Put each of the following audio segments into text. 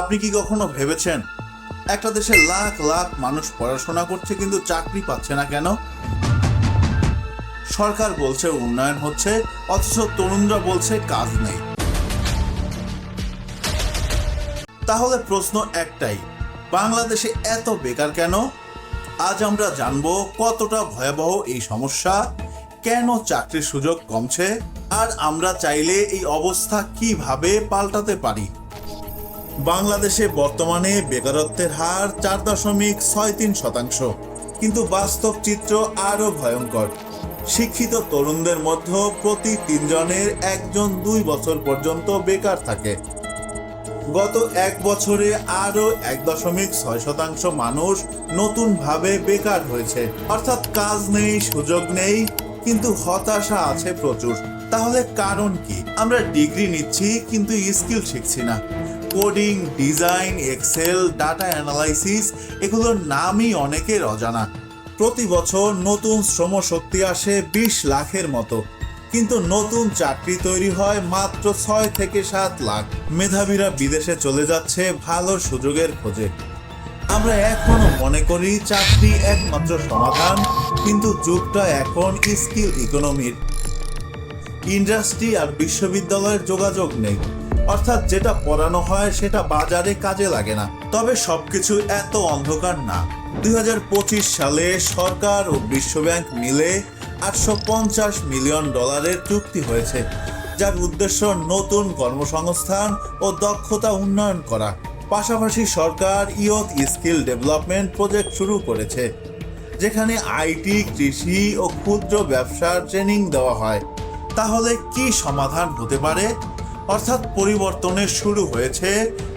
আপনি কি কখনো ভেবেছেন একটা দেশে লাখ লাখ মানুষ পড়াশোনা করছে কিন্তু চাকরি পাচ্ছে না কেন? সরকার বলছে উন্নয়ন হচ্ছে, অথচ তরুণরা বলছে কাজ নেই। তাহলে প্রশ্ন একটাই, বাংলাদেশে এত বেকার কেন? আজ আমরা জানব কতটা ভয়াবহ এই সমস্যা, কেন চাকরির সুযোগ কমছে, আর আমরা চাইলে এই অবস্থা কীভাবে পাল্টাতে পারি? বাংলাদেশে বর্তমানে বেকারত্বের হার চার দশমিক ছয় তিন শতাংশ। কিন্তু বাস্তব চিত্র আরও ভয়ঙ্কর। শিক্ষিত তরুণদের মধ্যে প্রতি তিনজনের একজন দুই বছর পর্যন্ত বেকার থাকে। গত এক বছরে আরও এক দশমিক ছয় শতাংশ মানুষ নতুনভাবে বেকার হয়েছে। অর্থাৎ কাজ নেই, সুযোগ নেই, কিন্তু হতাশা আছে প্রচুর। তাহলে কারণ কি? আমরা ডিগ্রি নিচ্ছি, কিন্তু স্কিল শিখছি না। Coding design Excel data analysis এগুলোর নামই অনেকের অজানা। প্রতি বছর নতুন শ্রমশক্তি আসে বিশ লাখের মতো। কিন্তু নতুন চাকরি তৈরি হয় মাত্র ছয় থেকে সাত লাখ। মেধাবীরা বিদেশে চলে যাচ্ছে ভালো সুযোগের খোঁজে। আমরা এখনও মনে করি চাকরি একমাত্র সমাধান, কিন্তু যুগটা এখন স্কিল ইকোনমির। ইন্ডাস্ট্রি আর বিশ্ববিদ্যালয়ের যোগাযোগ নেই। অর্থাৎ যেটা পড়ানো হয় সেটা বাজারে কাজে লাগে না। তবে সবকিছু এত অন্ধকার না। দুই হাজার পঁচিশ সালে সরকার ও বিশ্বব্যাংক মিলে আটশো পঞ্চাশ মিলিয়ন ডলারের চুক্তি হয়েছে, যার উদ্দেশ্য নতুন কর্মসংস্থান ও দক্ষতা উন্নয়ন করা। পাশাপাশি সরকার ইয়ত স্কিল ডেভেলপমেন্ট প্রজেক্ট শুরু করেছে, যেখানে আইটি কৃষি ও ক্ষুদ্র ব্যবসার ট্রেনিং দেওয়া হয়। তাহলে কি সমাধান হতে পারে? অর্থাৎ পরিবর্তনের শুরু হয়েছে,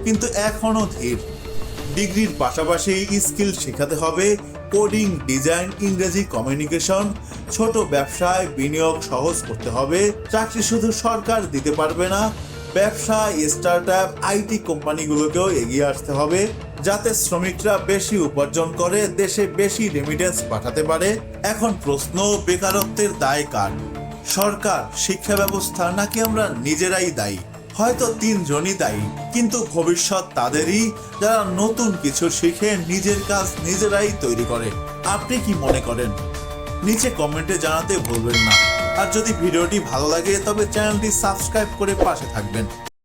কিন্তু এখনও ধীর। ডিগ্রির পাশাপাশি স্কিল শেখাতে হবে, কোডিং, ডিজাইন, ইংরেজি কমিউনিকেশন, ছোট ব্যবসায় বিনিয়োগ সহজ করতে হবে, চাকরি শুধু সরকার দিতে পারবে না, ব্যবসা স্টার্ট আপ আইটি কোম্পানিগুলোকেও এগিয়ে আসতে হবে, যাতে শ্রমিকরা বেশি উপার্জন করে, দেশে বেশি রেমিটেন্স পাঠাতে পারে। এখন প্রশ্ন, বেকারত্বের দায় কার? সরকার, শিক্ষা ব্যবস্থা নাকি আমরা নিজেরাই দায়ী? হয়তো তিনজনই দায়ী, কিন্তু ভবিষ্যৎ তাদেরই। যারা নতুন কিছু শিখে নিজের কাজ নিজেরাই তৈরি করে। আপনি কি মনে করেন? নিচে কমেন্টে জানাতে ভুলবেন না। আর যদি ভিডিওটি ভালো লাগে, তবে চ্যানেলটি সাবস্ক্রাইব করে পাশে থাকবেন।